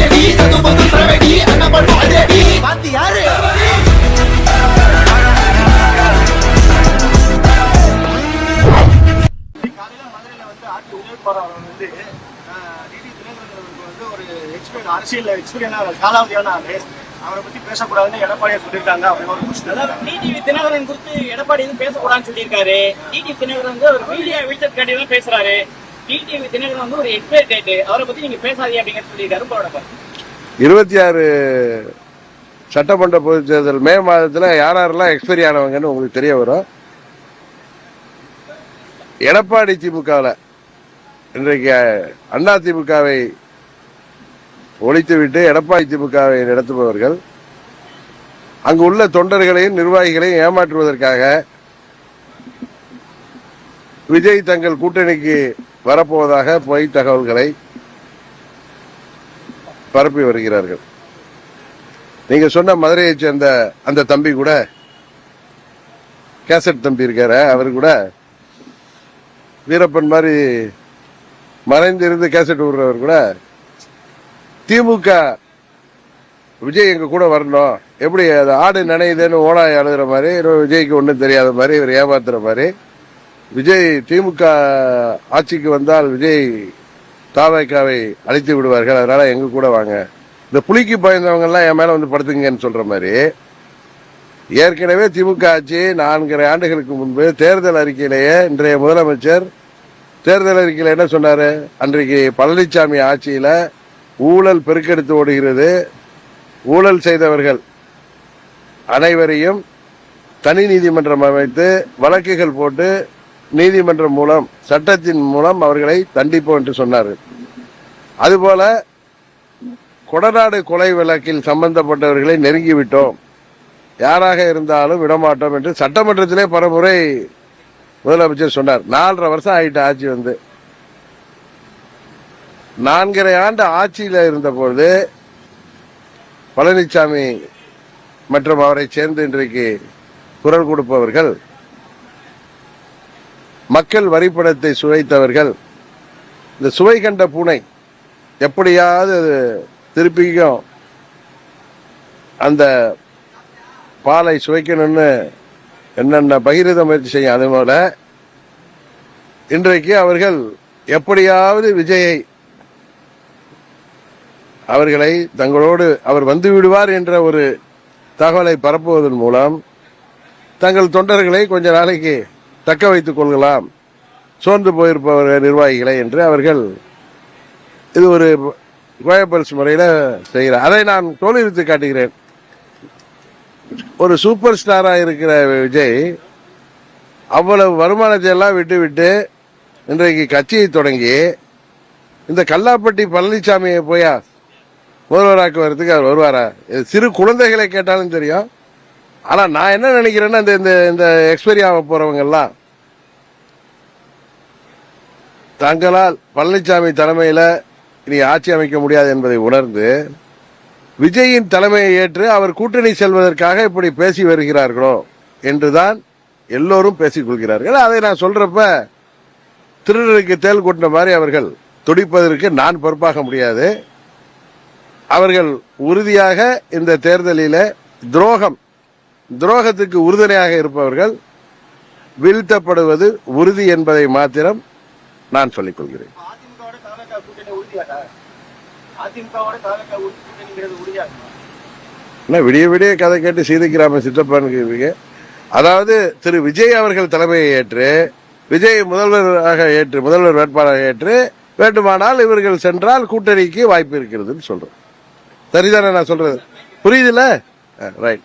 அதிரடி சத்து பொது சரவெடி அண்ணன் பண்ணும் அதிரடி பாத்தி யாரு? காலையில மதுரையில வந்து ஆட்சி உதவி போறவர் வந்து ஆஹ், டிடி தினகரன் அவருக்கு வந்து ஒரு எக்ஸ்பீரியன் அரசியல் எக்ஸ்பீரியன் காலாவதியான அவரை பத்தி பேசக்கூடாதுன்னு எடப்பாடியார் சொல்லியிருக்காங்க. அப்படின்னு ஒரு கொஸ்டின் அதாவது டிடிவி தினகரன் குறித்து எடப்பாடி வந்து பேசக்கூடாதுன்னு சொல்லியிருக்காரு. டிடிவி தினகரன் வந்து ஒரு மீடியா வீழ்த்தல் காட்டி தான் பேசுறாரு. டிடிவி தினகரன் வந்து ஒரு எக்ஸ்பைரி டேட் அவரை பத்தி நீங்க பேசாதீங்க அப்படிங்கறது சொல்லியிருக்காரு. இருபத்தி ஆறு சட்டமன்ற பொதுத் தேர்தல் மே மாதத்தில் யார் யாரெல்லாம் எக்ஸ்பைரி ஆனவங்கன்னு உங்களுக்கு தெரிய வரும். எடப்பாடி திமுகவில் இன்றைக்கு அண்ணா திமுகவை ஒழித்துவிட்டு எடப்பாடி திமுகவை நடத்துபவர்கள் அங்கு உள்ள தொண்டர்களையும் நிர்வாகிகளையும் ஏமாற்றுவதற்காக விஜய் தங்கள் கூட்டணிக்கு வரப்போவதாக பொய் தகவல்களை பரப்பி வருகிறார்கள். நீங்க சொன்ன மதுரையை சேர்ந்த அந்த தம்பி கூட கேசட் தம்பி இருக்கார அவர் கூட வீரப்பன் மாதிரி மறைந்திருந்து கேசட் விடுறவர் கூட திமுக விஜய் எங்க கூட வரணும் எப்படி அது ஆடு நனையுதுன்னு ஓனாய் அழுகிற மாதிரி விஜய்க்கு ஒன்றும் தெரியாத மாதிரி இவர் ஏமாத்துற மாதிரி விஜய் திமுக ஆட்சிக்கு வந்தால் விஜய் தாவைக்காவை அழித்து விடுவார்கள். அதனால எங்க கூட வாங்க. இந்த புலிக்கு பயந்தவங்க எல்லாம் என் மேல வந்து படுத்துங்கன்னு சொல்ற மாதிரி ஏற்கனவே திமுக ஆட்சி நான்கரை ஆண்டுகளுக்கு முன்பு தேர்தல் அறிக்கையிலேயே இன்றைய முதலமைச்சர் தேர்தல் அறிக்கையில் என்ன சொன்னாரு? அன்றைக்கு பழனிசாமி ஆட்சியில ஊழல் பெருக்கெடுத்து ஓடுகிறது. ஊழல் செய்தவர்கள் அனைவரையும் தனி நீதிமன்றம் அமைத்து வழக்குகள் போட்டு நீதிமன்றம் மூலம் சட்டத்தின் மூலம் அவர்களை தண்டிப்போம் என்று சொன்னார். அதுபோல கொடநாடு கொலை வழக்கில் சம்பந்தப்பட்டவர்களை நெருங்கிவிட்டோம். யாராக இருந்தாலும் விடமாட்டோம் என்று சட்டமன்றத்திலே பலமுறை முதலமைச்சர் சொன்னார். நாலரை வருஷம் ஆயிட்டு ஆட்சி வந்து. நான்கரை ஆண்டு ஆட்சியில் இருந்தபோது பழனிசாமி மற்றும் அவரை சேர்ந்து இன்றைக்கு குரல் கொடுப்பவர்கள் மக்கள் வரிப்பணத்தை சுவைத்தவர்கள் இந்த சுவை கண்ட பூனை எப்படியாவது அது திருப்பிக்கும். அந்த பாலை சுவைக்கணும்னு என்னென்ன பகிரத முயற்சி செய்யும் அதே போல இன்றைக்கு அவர்கள் எப்படியாவது விஜயை அவர்களை தங்களோடு அவர் வந்து விடுவார் என்ற ஒரு தகவலை பரப்புவதன் மூலம் தங்கள் தொண்டர்களை கொஞ்ச நாளைக்கு தக்க வைத்துக் கொள்ளலாம் சோர்ந்து போயிருப்பவர் நிர்வாகிகளை என்று அவர்கள் இது ஒரு கோயபல்ஸ் முறையில் செய்கிறார். அதை நான் தோல்வித்து காட்டுகிறேன். ஒரு சூப்பர் ஸ்டாராக இருக்கிற விஜய் அவ்வளவு வருமானத்தை எல்லாம் விட்டுவிட்டு இன்றைக்கு கட்சியை தொடங்கி இந்த கல்லாப்பட்டி பழனிசாமியை போயா முதல்வராக்கு அவர் வருவாரா? இது சிறு குழந்தைகளை கேட்டாலும் தெரியும். ஆனால் நான் என்ன நினைக்கிறேன்னா இந்த இந்த இந்த ஆக போகிறவங்கெல்லாம் எல்லாம் தங்களால் பழனிசாமி தலைமையில இனி ஆட்சி அமைக்க முடியாது என்பதை உணர்ந்து விஜயின் தலைமையை ஏற்று அவர் கூட்டணி செல்வதற்காக இப்படி பேசி வருகிறார்களோ என்றுதான் எல்லோரும் பேசிக் கொள்கிறார்கள். அதை நான் சொல்றப்ப திருடருக்கு தேல் கொட்டின மாதிரி அவர்கள் துடிப்பதற்கு நான் பொறுப்பாக முடியாது. அவர்கள் உறுதியாக இந்த தேர்தலில் துரோகம் துரோகத்துக்கு உறுதுணையாக இருப்பவர்கள் வீழ்த்தப்படுவது உறுதி என்பதை மாத்திரம் நான் சொல்லிக் கொள்கிறேன் விடிய விடிய கதை கேட்டு சீதைக்கிராம சித்தப்பான்னு கேட்குறீங்க அதாவது திரு விஜய் அவர்கள் தலைமையை ஏற்று விஜய் முதல்வராக ஏற்று முதல்வர் வேட்பாளராக ஏற்று வேண்டுமானால் இவர்கள் சென்றால் கூட்டணிக்கு வாய்ப்பு இருக்கிறதுன்னு சொல்றேன். சரிதானே நான் சொல்றது? புரியுதுல்ல? ரைட்